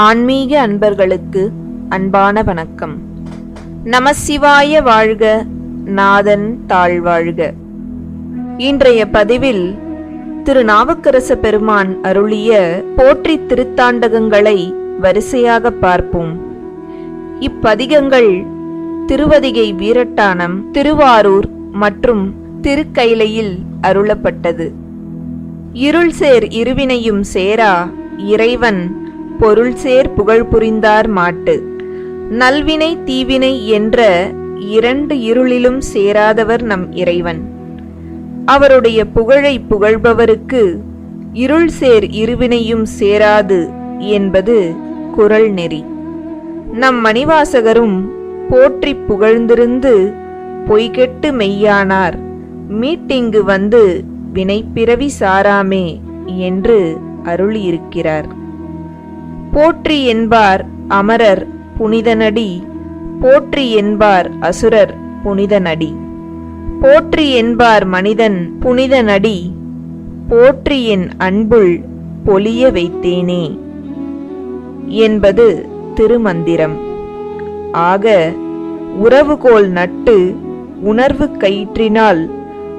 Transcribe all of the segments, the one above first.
ஆன்மீக அன்பர்களுக்கு அன்பான வணக்கம். நமசிவாய வாழ்க நாதன் தாழ்வாழ்க. இன்றைய பதிவில் திரு நாவுக்கரச பெருமான் அருளிய போற்றி திருத்தாண்டகங்களை வரிசையாக பார்ப்போம். இப்பதிகங்கள் திருவதிகை வீரட்டானம் திருவாரூர் மற்றும் திருக்கைலையில் அருளப்பட்டது. இருள் சேர் இருவினையும் சேரா இறைவன் பொருள் சேர் புகழ் புரிந்தார் மாட்டு. நல்வினை தீவினை என்ற இரண்டு இருளிலும் சேராதவர் நம் இறைவன். அவருடைய புகழை புகழ்பவருக்கு இருள் சேர் இருவினையும் சேராது என்பது குரல் நெறி. நம் மணிவாசகரும் போற்றி புகழ்ந்திருந்து பொய்கெட்டு மெய்யானார். மீட்டிங்கு வந்து வினைப்பிறவி சாராமே என்று அருளியிருக்கிறார். போற்றி என்பார் அமரர் புனிதனடி போற்றி என்பார் அசுரர் புனிதனடி. போற்றி என்பார் மனிதன் புனிதனடி போற்றி என் அன்புள் பொலிய வைத்தேனே. என்பது திருமந்திரம். ஆக உறவுகோல் நட்டு உணர்வு கயிற்றினால்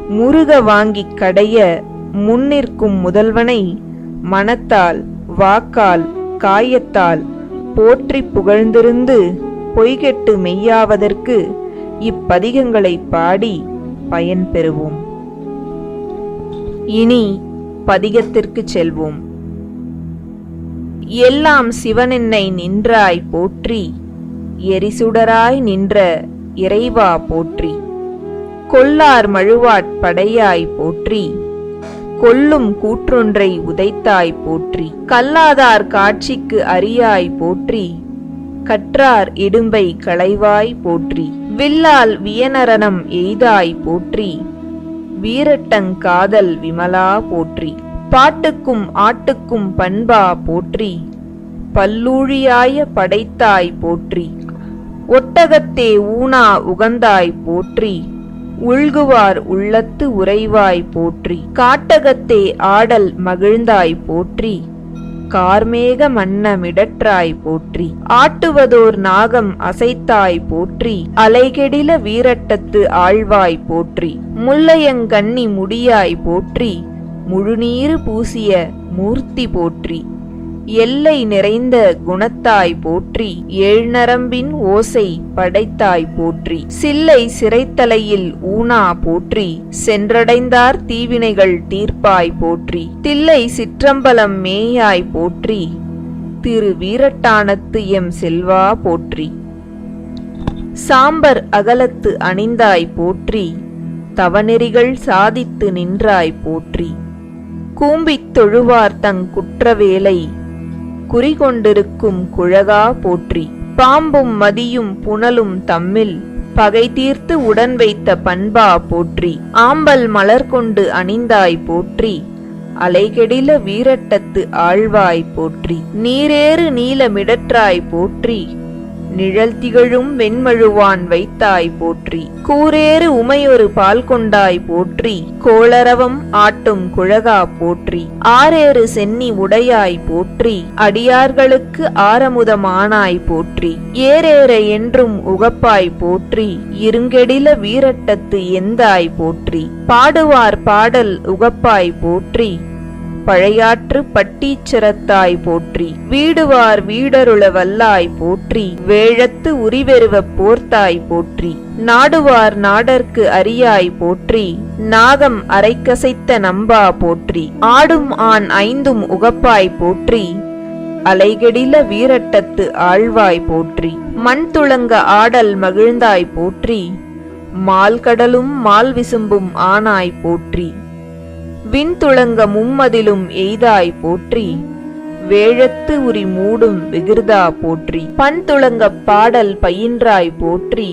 முருக வாங்கிக் கடைய முன்னிற்கும் முதல்வனை மனத்தால் வாக்கால் காயத்தால் போற்றி புகழ்ந்திருந்து பொய்கெட்டு மெய்யாவதற்கு இப்பதிகங்களை பாடி பயன் பெறுவோம். இனி பதிகத்திற்கு செல்வோம். எல்லாம் சிவனென்னை நின்றாய் போற்றி எரிசுடராய் நின்ற இறைவா போற்றி கொல்லார் மழுவாட் படையாய் போற்றி கொல்லும் கூற்றொன்றை உதைத்தாய் போற்றி. கல்லாதார் காட்சிக்கு அரியாய் போற்றி. கற்றார் இடும்பை களைவாய் போற்றி. வில்லால் வியனரணம் எய்தாய் போற்றி. வீரட்டங்காதல் விமலா போற்றி. பாட்டுக்கும் ஆட்டுக்கும் பண்பா போற்றி. பல்லூழியாய படைத்தாய் போற்றி. ஒட்டகத்தே ஊனா உகந்தாய் போற்றி. உள்குவார் உள்ளத்து உறைவாய் போற்றி. காட்டகத்தே ஆடல் மகிழ்ந்தாய் போற்றி. கார்மேக மன்னமிடற்றாய் போற்றி. ஆட்டுவதோர் நாகம் அசைத்தாய் போற்றி. அலைகெடில வீரட்டத்து ஆழ்வாய் போற்றி. முல்லையங்கண்ணி முடியாய் போற்றி. முழுநீரு பூசிய மூர்த்தி போற்றி. எல்லை நிறைந்த குணத்தாய் போற்றி ஏழ்நரம்பின் ஓசை படைத்தாய் போற்றி சில்லை சிறைத்தலையில் ஊனா போற்றி சென்றடைந்தார் தீவினைகள் தீர்ப்பாய் போற்றி தில்லை சிற்றம்பலம் மேயாய் போற்றி திரு வீரட்டானத்து எம் செல்வா போற்றி. சாம்பர் அகலத்து அணிந்தாய் போற்றி தவநெறிகள் சாதித்து நின்றாய் போற்றி. கூம்பித் தொழுவார் தங் குற்றவேலை குறிகொண்டிருக்கும் குழகா போற்றி. பாம்பும் மதியும் புனலும் தம்மில் பகை தீர்த்து உடன் வைத்த பண்பா போற்றி. ஆம்பல் மலர் கொண்டு அணிந்தாய் போற்றி. அலைகெடில வீரட்டத்து ஆழ்வாய் போற்றி. நீரேறு நீலமிடற்றாய் போற்றி. நிழல் திகழும் வெண்மழுவான் வைத்தாய் போற்றி. கூரேறு உமையொரு பால் கொண்டாய் போற்றி. கோளரவம் ஆட்டும் குழகா போற்றி. ஆரேறு சென்னி உடையாய் போற்றி. அடியார்களுக்கு ஆரமுதமானாய் போற்றி. ஏறேற என்றும் உகப்பாய் போற்றி. இருங்கெடில வீரட்டத்து எந்தாய் போற்றி. பாடுவார் பாடல் உகப்பாய் போற்றி. பழையாற்று பட்டீச்சரத்தாய் போற்றி. வீடுவார் வீடருள வல்லாய் போற்றி. வேழத்து உரிவெருவ போர்த்தாய் போற்றி. நாடுவார் நாடர்க்கு அரியாய் போற்றி. நாகம் அரைக்கசைத்த நம்பா போற்றி. ஆடும் ஆண் ஐந்தும் உகப்பாய் போற்றி. அலைகெடில வீரட்டத்து ஆழ்வாய் போற்றி. மண் துளங்க ஆடல் மகிழ்ந்தாய் போற்றி. மால்கடலும் மால் விசும்பும் ஆனாய் போற்றி. விண்துளங்க மும்மதிலும் எய்தாய் போற்றி வேழத்து உரி மூடும் விகிர்தா போற்றி பண்துளங்க பாடல் பயின்றாய் போற்றி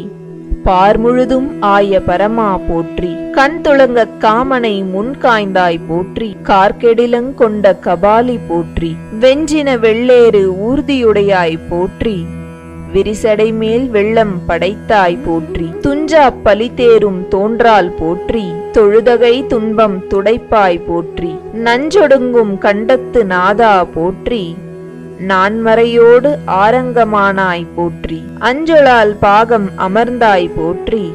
பார்முழுதும் ஆய பரமா போற்றி கண் துளங்க காமனை முன் காய்ந்தாய் போற்றி கார்கெடிலங் கொண்ட கபாலி போற்றி வெஞ்சின வெள்ளேறு ஊர்தியுடையாய் போற்றி விரிசடை மேல் வெள்ளம் படைத்தாய் போற்றி. துஞ்சா பலிதேரும் தோன்றால் போற்றி. தொழுதகை துன்பம் துடைப்பாய் போற்றி. நஞ்சொடுங்கும் கண்டத்து நாதா போற்றி. நான்மறையோடு ஆரங்கமானாய் போற்றி. அஞ்சொலால் பாகம் அமர்ந்தாய் போற்றி.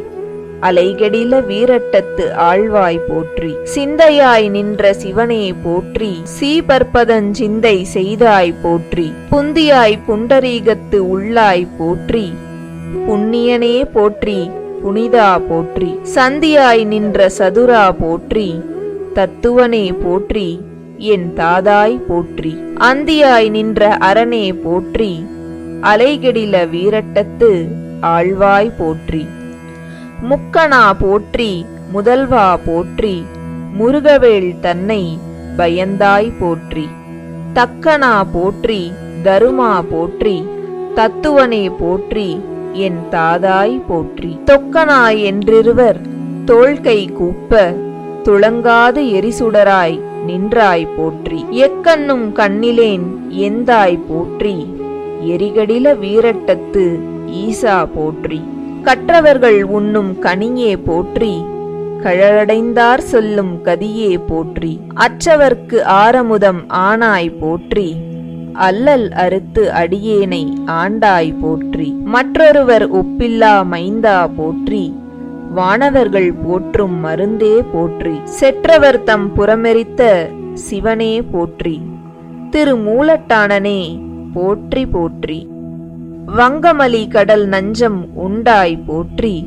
அலைகடில வீரட்டத்து ஆழ்வாய் போற்றி. சிந்தையாய் நின்ற சிவனே போற்றி. சீபற்பதன் சிந்தை செய்தாய் போற்றி. புந்தியாய் புண்டரீகத்து உள்ளாய் போற்றி. புண்ணியனே போற்றி புனிதா போற்றி. சந்தியாய் நின்ற சதுரா போற்றி. தத்துவனே போற்றி என் தாதாய் போற்றி. அந்தியாய் நின்ற அரணே போற்றி. அலைகெடில வீரட்டத்து ஆழ்வாய் போற்றி. முக்கணா போற்றி முதல்வா போற்றி முருகவேள் தன்னை பயந்தாய் போற்றி. தக்கனா போற்றி தருமா போற்றி தத்துவனே போற்றி என் தாதாய் போற்றி. தொக்கனா என்றிருவர் தோள்கை கூப்ப துளங்காது எரிசுடராய் நின்றாய் போற்றி. எக்கண்ணும் கண்ணிலேன் எந்தாய் போற்றி எரிகடில வீரட்டத்து ஈசா போற்றி. கற்றவர்கள் உண்ணும் கனியே போற்றி கழடைந்தார் சொல்லும் கதியே போற்றி அற்றவர்க்கு ஆரமுதம் ஆனாய் போற்றி அல்லல் அறுத்து அடியேனை ஆண்டாய் போற்றி மற்றொருவர் ஒப்பில்லா மைந்தா போற்றி வானவர்கள் போற்றும் மருந்தே போற்றி செற்றவர் தம் புறமெரித்த சிவனே போற்றி திருமூலட்டானனே போற்றி போற்றி. வங்கமலி கடல் நஞ்சம் உண்டாய் போற்றி.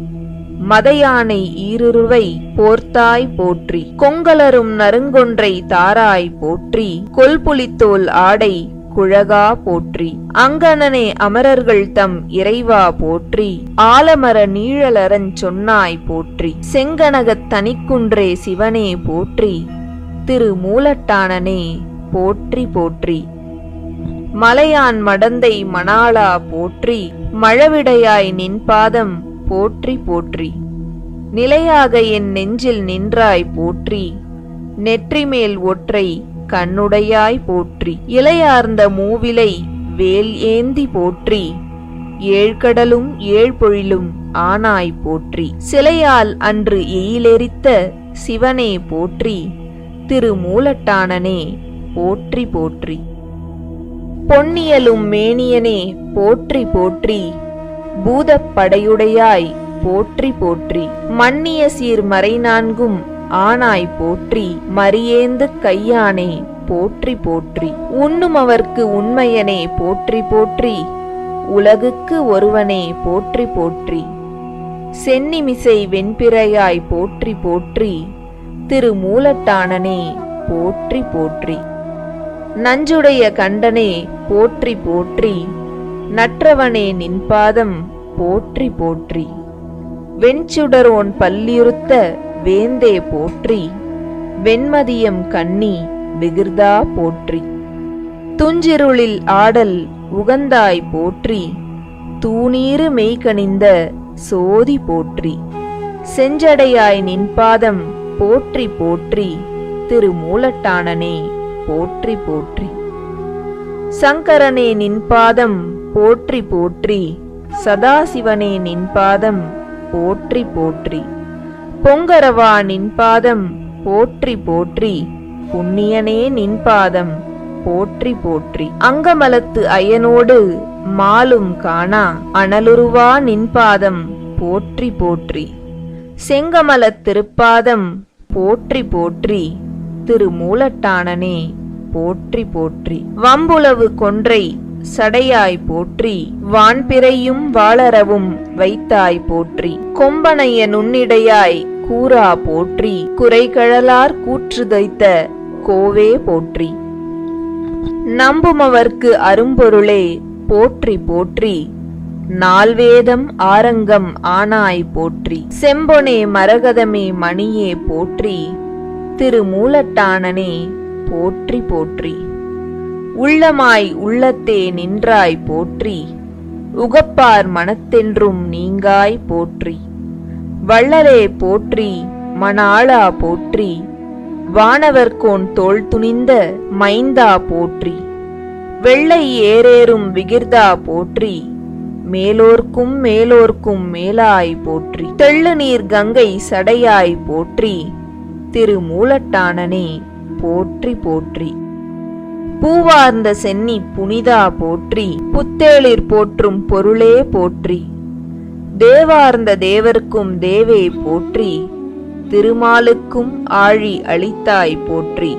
மதையானை ஈருருவை போர்த்தாய் போற்றி. கொங்கலரும் நறுங்கொன்றை தாராய் போற்றி. கொல்புலித்தோல் ஆடை குழகா போற்றி. அங்கனனே அமரர்கள் தம் இறைவா போற்றி. ஆலமர நீழலரன் சொன்னாய் போற்றி. செங்கனகத் தனிக்குன்றே சிவனே போற்றி. திரு மூலட்டானனே போற்றி போற்றி. மலையான் மடந்தை மணாளா போற்றி மழவிடையாய் நின் பாதம் போற்றி போற்றி. நிலையாக என் நெஞ்சில் நின்றாய் போற்றி நெற்றிமேல் ஒற்றை கண்ணுடையாய் போற்றி. இலையார்ந்த மூவிலை வேல் ஏந்தி போற்றி ஏழ்கடலும் ஏழ்பொழிலும் ஆனாய் போற்றி. சிலையால் அன்று எயிலெரித்த சிவனே போற்றி திருமூலட்டானனே போற்றி போற்றி. பொன்னியலும் மேனியனே போற்றி போற்றி. பூதப் படையுடையாய் போற்றி போற்றி. மன்னிய சீர் மறை நான்கும் ஆனாய் போற்றி. மரியேந்து கையானே போற்றி போற்றி. உண்ணும் அவர்க்கு உண்மையனே போற்றி போற்றி. உலகுக்கு ஒருவனே போற்றி போற்றி. சென்னிமிசை வெண்பிறையாய் போற்றி போற்றி. திரு மூலட்டானனே போற்றி போற்றி. நஞ்சுடைய கண்டனே போற்றி போற்றி நற்றவனே நின்பாதம் போற்றி போற்றி. வெண்சுடரோன் பல்லியுறுத்த வேந்தே போற்றி வெண்மதியம் கண்ணி விகிர்தா போற்றி. துஞ்சிருளில் ஆடல் உகந்தாய் போற்றி தூணீறு மெய்கணிந்த சோதி போற்றி. செஞ்சடையாய் நின்பாதம் போற்றி போற்றி திருமூலட்டானனே போற்றி போற்றி. சங்கரனே நின்பாதம் போற்றி போற்றி. சதாசிவனே நின்பாதம் போற்றி போற்றி. பொங்கரவா நின்பாதம் போற்றி போற்றி. புண்ணியனே நின்பாதம் போற்றி போற்றி. அங்கமலத்து அயனோடு மாலும் காணா. அனலுருவா நின்பாதம் போற்றி போற்றி. செங்கமலத் திருப்பாதம் போற்றி போற்றி. திரு மூலட்டானனே போற்றி போற்றி. வம்புலவு கொன்றை சடையாய் போற்றி. வான்பிறையும் வாளரவும் வைத்தாய் போற்றி. கொம்பனைய நுண்ணிடையாய் கூறா போற்றி. குறைகழலார் கூற்றுதைத்த கோவே போற்றி. நம்புமவர்க்கு அரும்பொருளே போற்றி போற்றி. நால்வேதம் ஆரங்கம் ஆனாய் போற்றி. செம்பொனே மரகதமே மணியே போற்றி. திருமூலட்டானனே போற்றி போற்றி. உள்ளமாய் உள்ளத்தே நின்றாய் போற்றி. உகப்பார் மனத்தென்றும் நீங்காய் போற்றி. வள்ளலே போற்றி மணாளா போற்றி. வானவர்கோன் தோல் துணிந்த மைந்தா போற்றி. வெள்ளை ஏரேறும் விகிர்தா போற்றி. மேலோர்க்கும் மேலோர்க்கும் மேலாய் போற்றி. தெள்ளு நீர் கங்கை சடையாய் போற்றி. திரு மூலட்டானனே போற்றி போற்றி. பூவார்ந்த சென்னி புனிதா போற்றி. புத்தேளிர் போற்றும் பொருளே போற்றி. தேவார்ந்த தேவர்க்கும் தேவே போற்றி. திருமாலுக்கும் ஆழி அளித்தாய் போற்றி.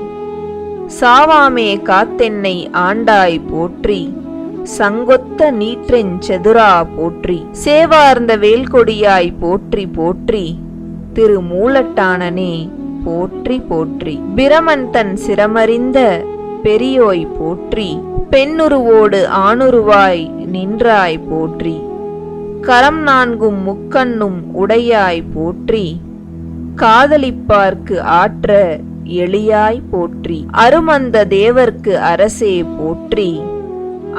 சாவாமே காத்தென்னை ஆண்டாய் போற்றி. சங்கொத்த நீற்றெஞ் செதுரா போற்றி. சேவார்ந்த வேல்கொடியாய் போற்றி போற்றி. திரு மூலட்டானனே போற்றி போற்றி. பிரமன் தன் சிரமறிந்த பெரியோய் போற்றி. பெண்ணுருவோடு ஆணுருவாய் நின்றாய் போற்றி. கரம் நான்கும் முக்கண்ணும் உடையாய் போற்றி. காதலிப்பார்க்கு ஆற்ற எளியாய் போற்றி. அருமந்த தேவர்க்கு அரசே போற்றி.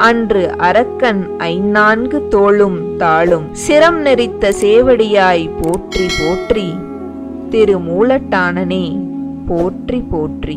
அன்று அரக்கன் ஐநான்கு தோளும் தாளும். சிரம் நெறித்த சேவடியாய் போற்றி போற்றி. திரு மூலட்டானனே போற்றி போற்றி.